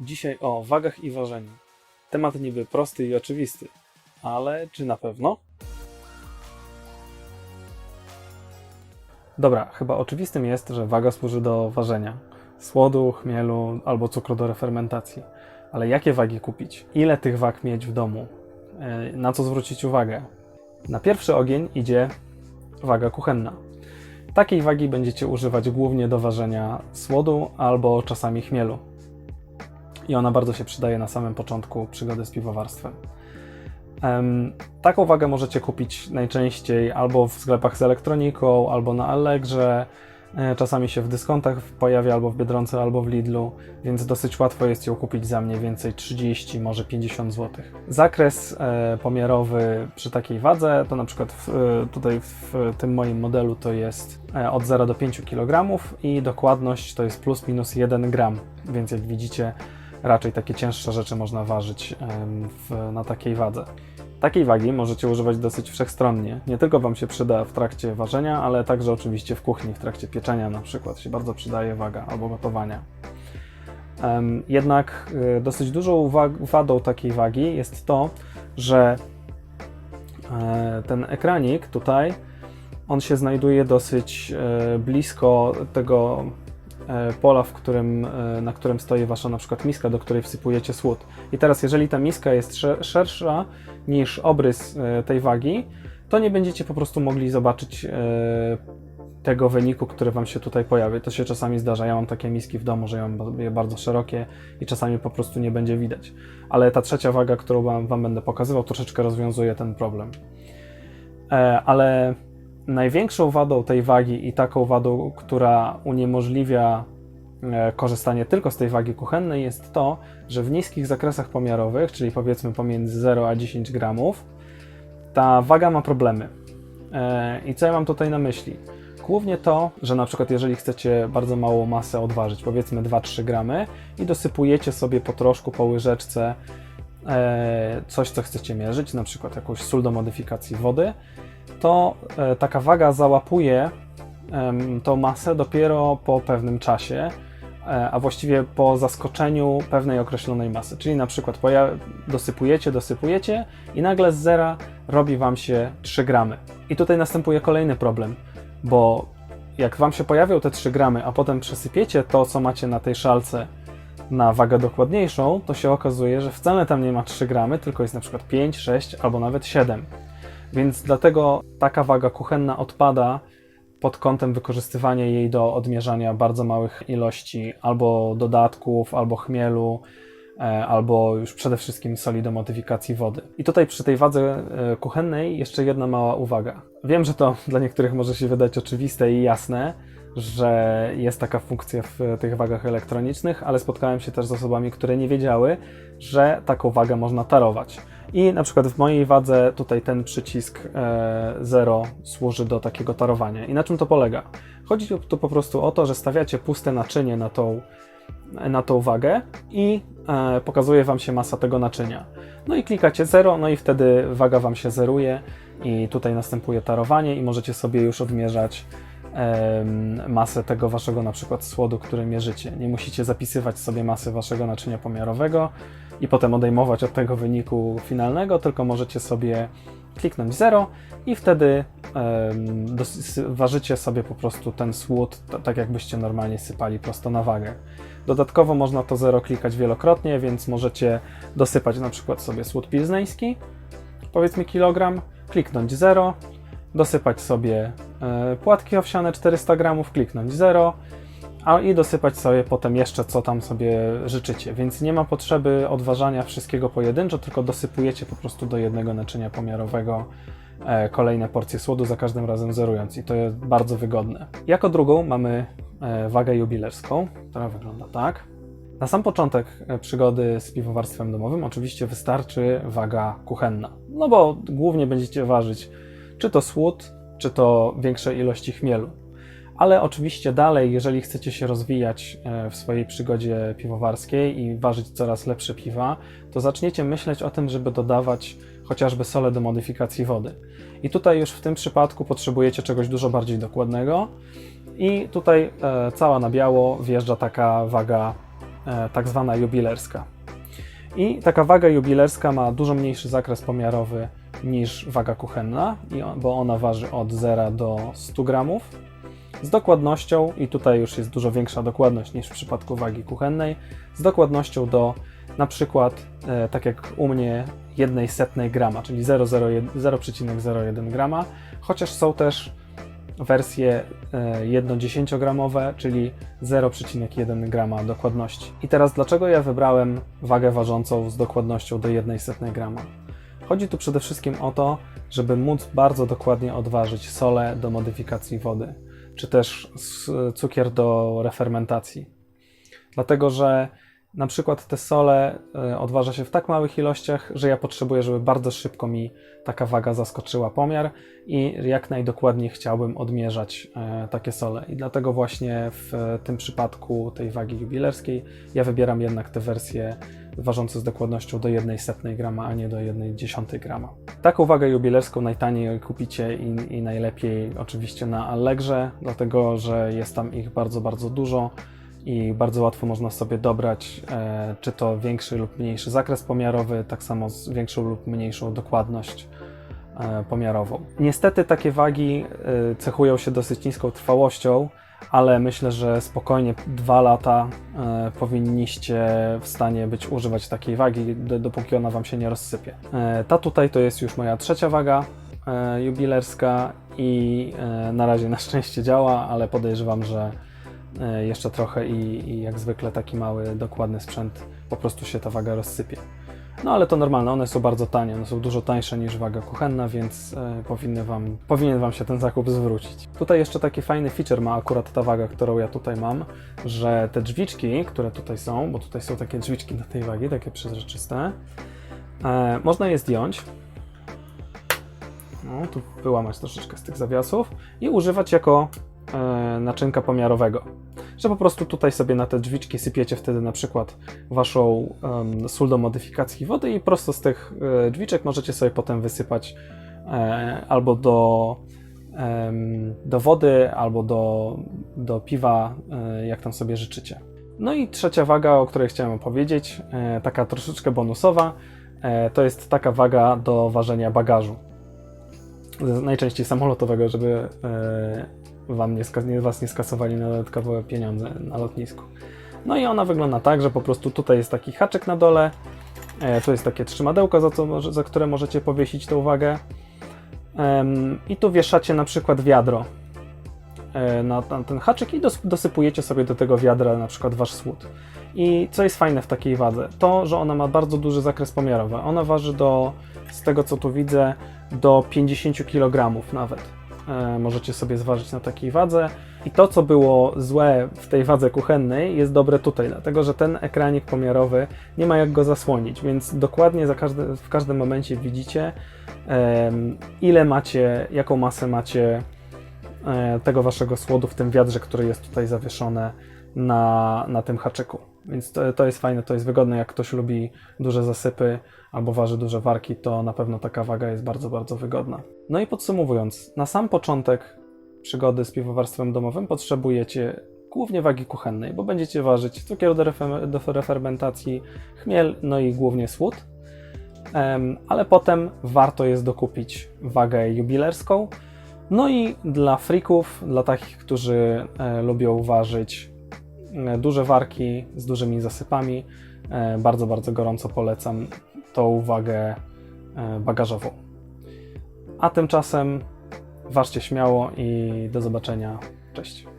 Dzisiaj o wagach i ważeniu. Temat niby prosty i oczywisty, ale czy na pewno? Dobra, chyba oczywistym jest, że waga służy do ważenia słodu, chmielu albo cukru do refermentacji. Ale jakie wagi kupić? Ile tych wag mieć w domu? E, Na co zwrócić uwagę? Na pierwszy ogień idzie waga kuchenna. Takiej wagi będziecie używać głównie do ważenia słodu albo czasami chmielu. I ona bardzo się przydaje na samym początku przygody z piwowarstwem. Em, taką wagę możecie kupić najczęściej albo w sklepach z elektroniką, albo na Allegrze. E, Czasami się w dyskontach pojawia albo w Biedronce, albo w Lidlu, więc dosyć łatwo jest ją kupić za mniej więcej 30, może 50 zł. Zakres e, pomiarowy przy takiej wadze to na przykład w, e, tutaj w tym moim modelu to jest od 0 do 5 kg i dokładność to jest plus minus 1 gram, więc jak widzicie raczej takie cięższe rzeczy można ważyć w, na takiej wadze. Takiej wagi możecie używać dosyć wszechstronnie. Nie tylko Wam się przyda w trakcie ważenia, ale także oczywiście w kuchni, w trakcie pieczenia na przykład się bardzo przydaje waga albo gotowania. Jednak y, dosyć dużą wadą takiej wagi jest to, że e, ten ekranik tutaj, on się znajduje dosyć e, blisko tego pola, w którym, e, na którym stoi Wasza na przykład miska, do której wsypujecie słód. I teraz jeżeli ta miska jest sze- szersza niż obrys e, tej wagi, to nie będziecie po prostu mogli zobaczyć e, tego wyniku, który Wam się tutaj pojawi. To się czasami zdarza. Ja mam takie miski w domu, że ja mam je bardzo szerokie i czasami po prostu nie będzie widać. Ale ta trzecia waga, którą Wam, wam będę pokazywał, troszeczkę rozwiązuje ten problem. E, ale największą wadą tej wagi i taką wadą, która uniemożliwia e, korzystanie tylko z tej wagi kuchennej jest to, że w niskich zakresach pomiarowych, czyli powiedzmy pomiędzy 0 a 10 gramów, ta waga ma problemy. E, I co ja mam tutaj na myśli? Głównie to, że na przykład jeżeli chcecie bardzo małą masę odważyć, powiedzmy 2-3 gramy i dosypujecie sobie po troszku po łyżeczce e, coś, co chcecie mierzyć, na przykład jakąś sól do modyfikacji wody, to e, taka waga załapuje tą masę dopiero po pewnym czasie, e, a właściwie po zaskoczeniu pewnej określonej masy. Czyli na przykład dosypujecie, dosypujecie i nagle z zera robi Wam się 3 gramy. I tutaj następuje kolejny problem, bo jak Wam się pojawią te 3 gramy, a potem przesypiecie to, co macie na tej szalce na wagę dokładniejszą, to się okazuje, że wcale tam nie ma 3 gramy, tylko jest na przykład 5, 6 albo nawet 7. Więc dlatego taka waga kuchenna odpada pod kątem wykorzystywania jej do odmierzania bardzo małych ilości albo dodatków, albo chmielu, e, albo już przede wszystkim soli do modyfikacji wody. I tutaj przy tej wadze e, kuchennej jeszcze jedna mała uwaga. Wiem, że to dla niektórych może się wydać oczywiste i jasne, że jest taka funkcja w tych wagach elektronicznych, ale spotkałem się też z osobami, które nie wiedziały, że taką wagę można tarować. I na przykład w mojej wadze tutaj ten przycisk e, 0 służy do takiego tarowania. I na czym to polega? Chodzi tu po prostu o to, że stawiacie puste naczynie na tą, na tą wagę i e, pokazuje Wam się masa tego naczynia. No i klikacie 0, no i wtedy waga Wam się zeruje i tutaj następuje tarowanie i możecie sobie już odmierzać masę tego waszego na przykład słodu, który mierzycie. Nie musicie zapisywać sobie masy waszego naczynia pomiarowego i potem odejmować od tego wyniku finalnego, tylko możecie sobie kliknąć 0 i wtedy ważycie sobie po prostu ten słód, tak jakbyście normalnie sypali prosto na wagę. Dodatkowo można to 0 klikać wielokrotnie, więc możecie dosypać na przykład sobie słód pilzneński, powiedzmy kilogram, kliknąć 0, dosypać sobie płatki owsiane 400 gramów, kliknąć 0, a i dosypać sobie potem jeszcze co tam sobie życzycie. Więc nie ma potrzeby odważania wszystkiego pojedynczo, tylko dosypujecie po prostu do jednego naczynia pomiarowego e, kolejne porcje słodu, za każdym razem zerując i to jest bardzo wygodne. Jako drugą mamy e, wagę jubilerską, która wygląda tak. Na sam początek e, przygody z piwowarstwem domowym oczywiście wystarczy waga kuchenna, no bo głównie będziecie ważyć czy to słód, czy to większe ilości chmielu. Ale oczywiście dalej, jeżeli chcecie się rozwijać e, w swojej przygodzie piwowarskiej i ważyć coraz lepsze piwa, to zaczniecie myśleć o tym, żeby dodawać chociażby sole do modyfikacji wody. I tutaj już w tym przypadku potrzebujecie czegoś dużo bardziej dokładnego. I tutaj e, cała na biało wjeżdża taka waga e, tak zwana jubilerska. I taka waga jubilerska ma dużo mniejszy zakres pomiarowy niż waga kuchenna, bo ona waży od 0 do 100 gramów. Z dokładnością, i tutaj już jest dużo większa dokładność niż w przypadku wagi kuchennej, z dokładnością do na przykład, e, tak jak u mnie, 1 setnej grama, czyli 0,01 0,01 grama, chociaż są też wersje e, 1,10-gramowe, czyli 0,1 grama dokładności. I teraz dlaczego ja wybrałem wagę ważącą z dokładnością do 1 setnej grama? Chodzi tu przede wszystkim o to, żeby móc bardzo dokładnie odważyć solę do modyfikacji wody, czy też cukier do refermentacji. Dlatego, że na przykład te sole e, odważa się w tak małych ilościach, że ja potrzebuję, żeby bardzo szybko mi taka waga zaskoczyła pomiar i jak najdokładniej chciałbym odmierzać e, takie sole. I dlatego właśnie w tym przypadku tej wagi jubilerskiej ja wybieram jednak te wersje ważące z dokładnością do 1 setnej grama, a nie do 1 dziesiątej grama. Taką wagę jubilerską najtaniej kupicie i, i najlepiej oczywiście na Allegrze, dlatego że jest tam ich bardzo, bardzo dużo i bardzo łatwo można sobie dobrać, e, czy to większy lub mniejszy zakres pomiarowy, tak samo z większą lub mniejszą dokładność e, pomiarową. Niestety takie wagi e, cechują się dosyć niską trwałością, ale myślę, że spokojnie dwa lata e, powinniście w stanie być używać takiej wagi, do, dopóki ona Wam się nie rozsypie. E, ta tutaj to jest już moja trzecia waga e, jubilerska i e, na razie na szczęście działa, ale podejrzewam, że e, jeszcze trochę i, i jak zwykle taki mały, dokładny sprzęt po prostu się ta waga rozsypie. No ale to normalne, one są bardzo tanie, one są dużo tańsze niż waga kuchenna, więc e, powinny wam, powinien Wam się ten zakup zwrócić. Tutaj jeszcze taki fajny feature ma akurat ta waga, którą ja tutaj mam, że te drzwiczki, które tutaj są, bo tutaj są takie drzwiczki do tej wagi, takie przezroczyste, e, można je zdjąć, no, tu wyłamać troszeczkę z tych zawiasów i używać jako naczynka pomiarowego. Że po prostu tutaj sobie na te drzwiczki sypiecie wtedy na przykład waszą em, sól do modyfikacji wody i prosto z tych e, drzwiczek możecie sobie potem wysypać e, albo do, em, do wody, albo do, do piwa, e, jak tam sobie życzycie. No i trzecia waga, o której chciałem opowiedzieć, e, taka troszeczkę bonusowa, e, to jest taka waga do ważenia bagażu najczęściej samolotowego, żeby e, wam nie, was nie skasowali na dodatkowe pieniądze na lotnisku. No i ona wygląda tak, że po prostu tutaj jest taki haczyk na dole, e, tu jest takie trzymadełko, za, co, za które możecie powiesić tą wagę Em, i tu wieszacie na przykład wiadro e, na, na ten haczyk i dos, dosypujecie sobie do tego wiadra na przykład wasz słód. I co jest fajne w takiej wadze? To, że ona ma bardzo duży zakres pomiarowy. Ona waży do, z tego co tu widzę, do 50 kg nawet. E, możecie sobie zważyć na takiej wadze. I to, co było złe w tej wadze kuchennej, jest dobre tutaj, dlatego że ten ekranik pomiarowy nie ma jak go zasłonić, więc dokładnie za każdy, w każdym momencie widzicie, ile macie, jaką masę macie e, tego waszego słodu w tym wiadrze, który jest tutaj zawieszone na, na tym haczyku. Więc to, to jest fajne, to jest wygodne. Jak ktoś lubi duże zasypy albo waży duże warki, to na pewno taka waga jest bardzo, bardzo wygodna. No i podsumowując, na sam początek przygody z piwowarstwem domowym potrzebujecie głównie wagi kuchennej, bo będziecie ważyć cukier do, refer- do refermentacji, chmiel, no i głównie słód. Em, ale potem warto jest dokupić wagę jubilerską. No i dla freaków, dla takich, którzy e, lubią ważyć duże warki z dużymi zasypami, e, bardzo, bardzo gorąco polecam tą wagę e, bagażową. A tymczasem ważcie śmiało i do zobaczenia. Cześć.